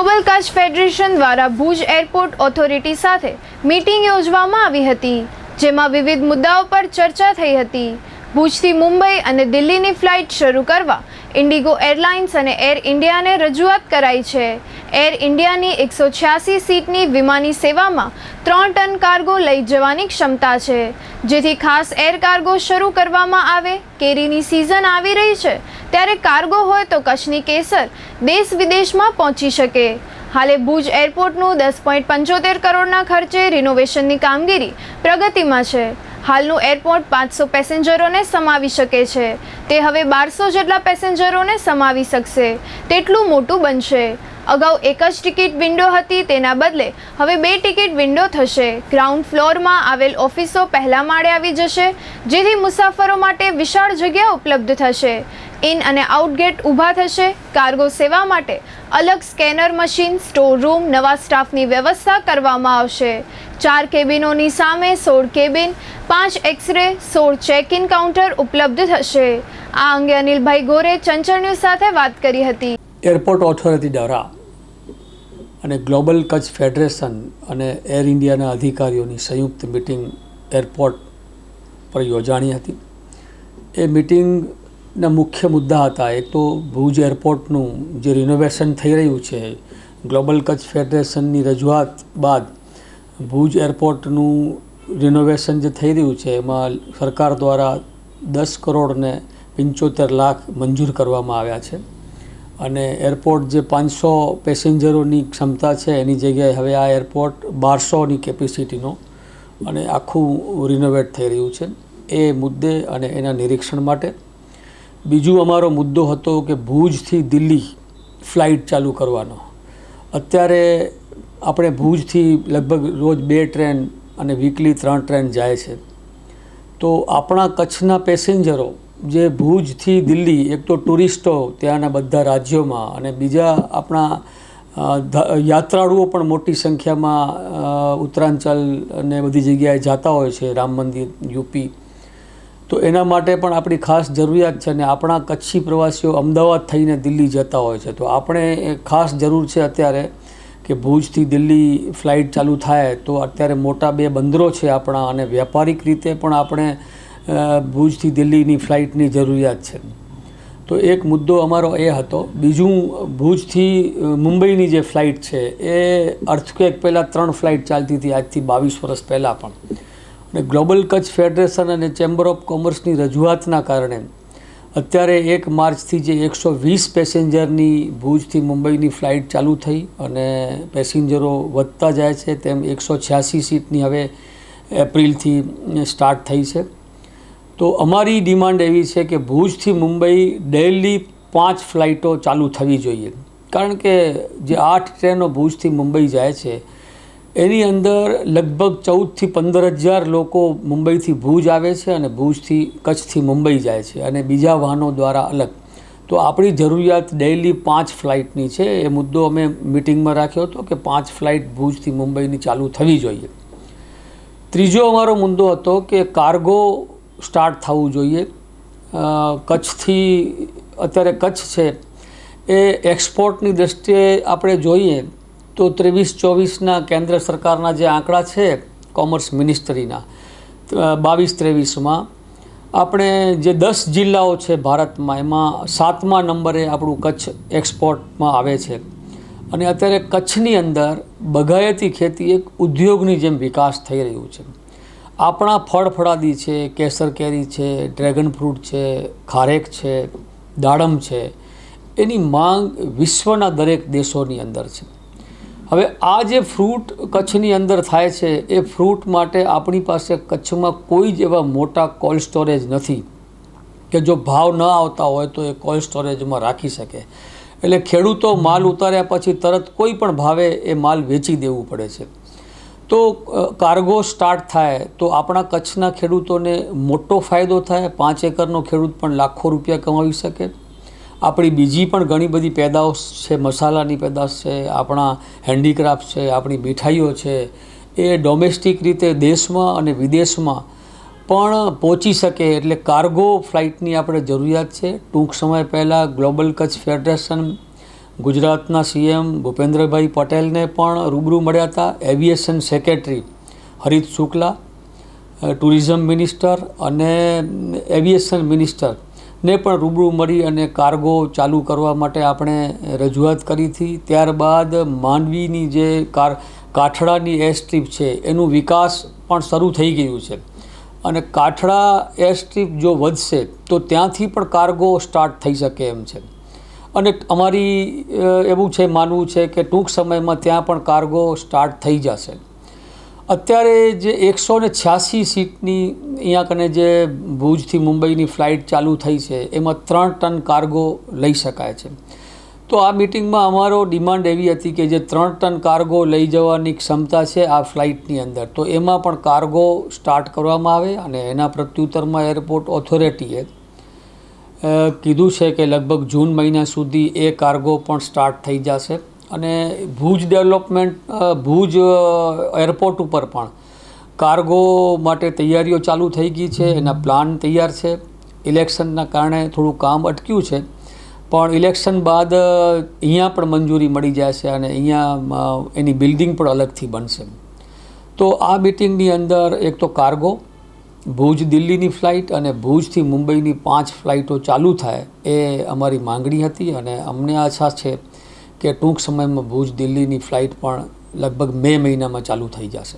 Global Kutch federation દ્વારા Bhuj airport authority સાથે meeting યોજવામાં આવી હતી, જેમાં વિવિધ મુદ્દાઓ પર ચર્ચા થઈ હતી. ભુજથી મુંબઈ અને દિલ્હીની ફ્લાઇટ શરૂ કરવા ઇન્ડિગો એરલાઇન્સ અને એર ઇન્ડિયાને રજૂઆત કરાઈ છે. એર ઇન્ડિયાની એકસો છ્યાસી સીટની વિમાની સેવામાં ત્રણ ટન કાર્ગો લઈ જવાની ક્ષમતા છે, જેથી ખાસ એર કાર્ગો શરૂ કરવામાં આવે. કેરીની સિઝન આવી રહી છે ત્યારે કાર્ગો હોય તો કચ્છની કેસર દેશ વિદેશમાં પહોંચી શકે. હાલે ભુજ એરપોર્ટનું દસ પોઈન્ટ પંચોતેર કરોડના ખર્ચે રિનોવેશનની કામગીરી પ્રગતિમાં છે. હાલનું એરપોર્ટ પાંચસો પેસેન્જરોને સમાવી શકે છે. તે હવે બારસો જેટલા પેસેન્જરોને સમાવી શકશે. તેટલું મોટું બનશે. અગાઉ એક જ ટિકિટ વિન્ડો હતી તેના બદલે હવે બે ટિકિટ વિન્ડો થશે. ગ્રાઉન્ડ ફ્લોરમાં આવેલ ઓફિસો પહેલા માળે આવી જશે, જેથી મુસાફરો માટે વિશાળ જગ્યા ઉપલબ્ધ થશે. ઇન અને આઉટ ગેટ ઊભા થશે. કાર્ગો સેવા માટે અલગ સ્કેનર મશીન, સ્ટોર રૂમ, નવા સ્ટાફની વ્યવસ્થા કરવામાં આવશે. ચાર કેબિનોની સામે સોળ કેબિન, પાંચ એક્સરે, સોળ ચેક ઇન કાઉન્ટર ઉપલબ્ધ થશે. આ અંગે અનિલભાઈ ગોરે ચંચળ ન્યૂઝ સાથે વાત કરી હતી. એરપોર્ટ ઓથોરિટી દ્વારા અને ગ્લોબલ કચ્છ ફેડરેશન અને એર ઇન્ડિયાના અધિકારીઓની સંયુક્ત મિટિંગ એરપોર્ટ પર યોજાણી હતી. એ મિટિંગના મુખ્ય મુદ્દા હતા. એક તો ભુજ એરપોર્ટનું જે રિનોવેશન થઈ રહ્યું છે ગ્લોબલ કચ્છ ફેડરેશનની રજૂઆત બાદ ભુજ એરપોર્ટનું રિનોવેશન જે થઈ રહ્યું છે, એમાં સરકાર દ્વારા દસ કરોડને પંચોતેર લાખ મંજૂર કરવામાં આવ્યા છે. અને એરપોર્ટ જે પાંચસો પેસેન્જરોની ક્ષમતા છે, એની જગ્યાએ હવે આ એરપોર્ટ બારસોની કેપેસિટીનો અને આખું રિનોવેટ થઈ રહ્યું છે. એ મુદ્દે અને એના નિરીક્ષણ માટે બીજું અમારો મુદ્દો હતો કે ભુજથી દિલ્હી ફ્લાઇટ ચાલુ કરવાનો. અત્યારે આપણે ભુજથી લગભગ રોજ બે ટ્રેન અને વીકલી ત્રણ ટ્રેન જાય છે. તો આપણા કચ્છના પેસેન્જરો જે ભુજથી દિલ્હી, એક તો ટુરિસ્ટો ત્યાંના બધા રાજ્યોમાં અને બીજા આપણા યાત્રાળુઓ પણ મોટી સંખ્યામાં ઉત્તરાંચલ અને બધી જગ્યાએ જતા હોય છે. રામ મંદિર, યુપી તો એના માટે પણ આપણી ખાસ જરૂરિયાત છે અને આપણા કચ્છી પ્રવાસીઓ અમદાવાદ થઈને દિલ્હી જતા હોય છે. તો આપણે ખાસ જરૂર છે અત્યારે કે ભુજથી દિલ્હી ફ્લાઇટ ચાલુ થાય તો અત્યારે મોટા બે બંદરો છે આપણા અને વ્યાપારિક રીતે પણ આપણે ભુજથી દિલ્હીની ફ્લાઇટની જરૂરિયાત છે. તો એક મુદ્દો અમારો એ હતો. બીજું, ભુજથી મુંબઈની જે ફ્લાઇટ છે એ અર્થક્વેક પહેલાં ત્રણ ફ્લાઇટ ચાલતી હતી આજથી બાવીસ વર્ષ પહેલાં પણ. અને ગ્લોબલ કચ્છ ફેડરેશન અને ચેમ્બર ઓફ કોમર્સની રજૂઆતના કારણે અત્યારે એક માર્ચથી જે એકસો વીસ પેસેન્જરની ભુજથી મુંબઈની ફ્લાઇટ ચાલુ થઈ અને પેસેન્જરો વધતા જાય છે તેમ એકસો છ્યાસી સીટની હવે એપ્રિલથી સ્ટાર્ટ થઈ છે. તો અમારી ડિમાન્ડ એવી છે કે ભુજથી મુંબઈ ડેલી પાંચ ફ્લાઇટો ચાલુ થવી જોઈએ. કારણ કે જે આઠ ટ્રેનો ભુજથી મુંબઈ જાય છે એની અંદર લગભગ ચૌદથી પંદર હજાર લોકો મુંબઈથી ભુજ આવે છે અને ભુજથી કચ્છથી મુંબઈ જાય છે અને બીજા વાહનો દ્વારા અલગ. તો આપણી જરૂરિયાત ડેઇલી પાંચ ફ્લાઇટની છે. એ મુદ્દો અમે મિટિંગમાં રાખ્યો હતો કે પાંચ ફ્લાઇટ ભુજથી મુંબઈની ચાલુ થવી જોઈએ. ત્રીજો અમારો મુદ્દો હતો કે કાર્ગો સ્ટાર્ટ થવું જોઈએ. કચ્છથી અત્યારે કચ્છ છે. એ એક્સપોર્ટની દૃષ્ટિએ આપણે જોઈએ તો ત્રેવીસ ચોવીસના કેન્દ્ર સરકારના જે આંકડા છે, કોમર્સ મિનિસ્ટ્રીના બાવીસ ત્રેવીસમાં, આપણે જે દસ જિલ્લાઓ છે ભારતમાં, એમાં સાતમા નંબરે આપણું કચ્છ એક્સપોર્ટમાં આવે છે. અને અત્યારે કચ્છની અંદર બગાયતી ખેતી એક ઉદ્યોગની જેમ વિકાસ થઈ રહ્યું છે. આપણા ફળ ફળાદી છે, કેસર કેરી છે, ડ્રેગન ફ્રૂટ છે, ખારેક છે, દાડમ છે, એની માંગ વિશ્વના દરેક દેશોની અંદર છે. હવે આ જે ફ્રૂટ કચ્છની અંદર થાય છે, એ ફ્રૂટ માટે આપણી પાસે કચ્છમાં કોઈ જ એવા મોટા કોલ્ડ સ્ટોરેજ નથી કે જો ભાવ ન આવતા હોય તો એ કોલ્ડ સ્ટોરેજમાં રાખી શકે. એટલે ખેડૂતો માલ ઉતાર્યા પછી તરત કોઈ પણ ભાવે એ માલ વેચી દેવું પડે છે. તો કાર્ગો સ્ટાર્ટ થાય તો આપણા કચ્છના ખેડૂતોને મોટો ફાયદો થાય. પાંચ એકરનો ખેડૂત પણ લાખો રૂપિયા કમાવી શકે. આપણી બીજી પણ ઘણી બધી પેદાશ છે, મસાલાની પેદાશ છે, આપણા હેન્ડીક્રાફ્ટ છે, આપણી મીઠાઈઓ છે, એ ડોમેસ્ટિક રીતે દેશમાં અને વિદેશમાં પણ પહોંચી શકે એટલે કાર્ગો ફ્લાઇટની આપણે જરૂરિયાત છે. ટૂંક સમય પહેલાં ગ્લોબલ કચ્છ ફેડરેશન ગુજરાતના સીએમ ભૂપેન્દ્રભાઈ પટેલને પણ રૂબરૂ મળ્યા હતા. Aviation secretary Harit Shukla tourism minister અને એવિએશન મિનિસ્ટર ને પણ રૂબરૂ મળી અને કાર્ગો ચાલુ કરવા માટે આપણે રજૂઆત કરી હતી. ત્યારબાદ માંડવીની જે કાર, કાઠડાની એર સ્ટ્રીપ છે, એનું વિકાસ પણ શરૂ થઈ ગયું છે. અને કાઠડા એર સ્ટ્રીપ જો વધશે, તો ત્યાંથી પણ કાર્ગો સ્ટાર્ટ થઈ શકે એમ છે. અને અમારી એવું છે, માનવું છે કે ટૂંક સમયમાં ત્યાં પણ કાર્ગો સ્ટાર્ટ થઈ જશે. અત્યારે જે એકસો ને છ્યાસી સીટની અહીંયા કને જે ભુજથી મુંબઈની ફ્લાઇટ ચાલુ થઈ છે, એમાં ત્રણ ટન કાર્ગો લઈ શકાય છે. તો આ મિટિંગમાં અમારો ડિમાન્ડ એવી હતી કે જે ત્રણ ટન કાર્ગો લઈ જવાની ક્ષમતા છે આ ફ્લાઇટની અંદર. તો એમાં પણ કાર્ગો સ્ટાર્ટ કરવામાં આવે અને એના પ્રત્યુત્તરમાં એરપોર્ટ ઓથોરિટીએ કીધું છે કે લગભગ જૂન મહિના સુધી એ કાર્ગો પણ સ્ટાર્ટ થઈ જશે. અને ભુજ ડેવલપમેન્ટ ભુજ એરપોર્ટ ઉપર પણ કાર્ગો માટે તૈયારીઓ ચાલુ થઈ ગઈ છે, એના પ્લાન તૈયાર છે. ઇલેક્શનના કારણે થોડું કામ અટક્યું છે, પણ ઇલેક્શન બાદ અહીંયા પણ મંજૂરી મળી જશે અને અહીંયા એની બિલ્ડિંગ પણ અલગથી બનશે. તો આ મિટિંગની અંદર એક તો કાર્ગો, ભુજ દિલ્હીની ફ્લાઇટ અને ભુજથી મુંબઈની પાંચ ફ્લાઇટો ચાલુ થાય એ અમારી માંગણી હતી અને અમને આશા છે કે ટૂંક સમયમાં ભુજ દિલ્હીની ફ્લાઇટ પણ લગભગ મે મહિનામાં ચાલુ થઈ જશે.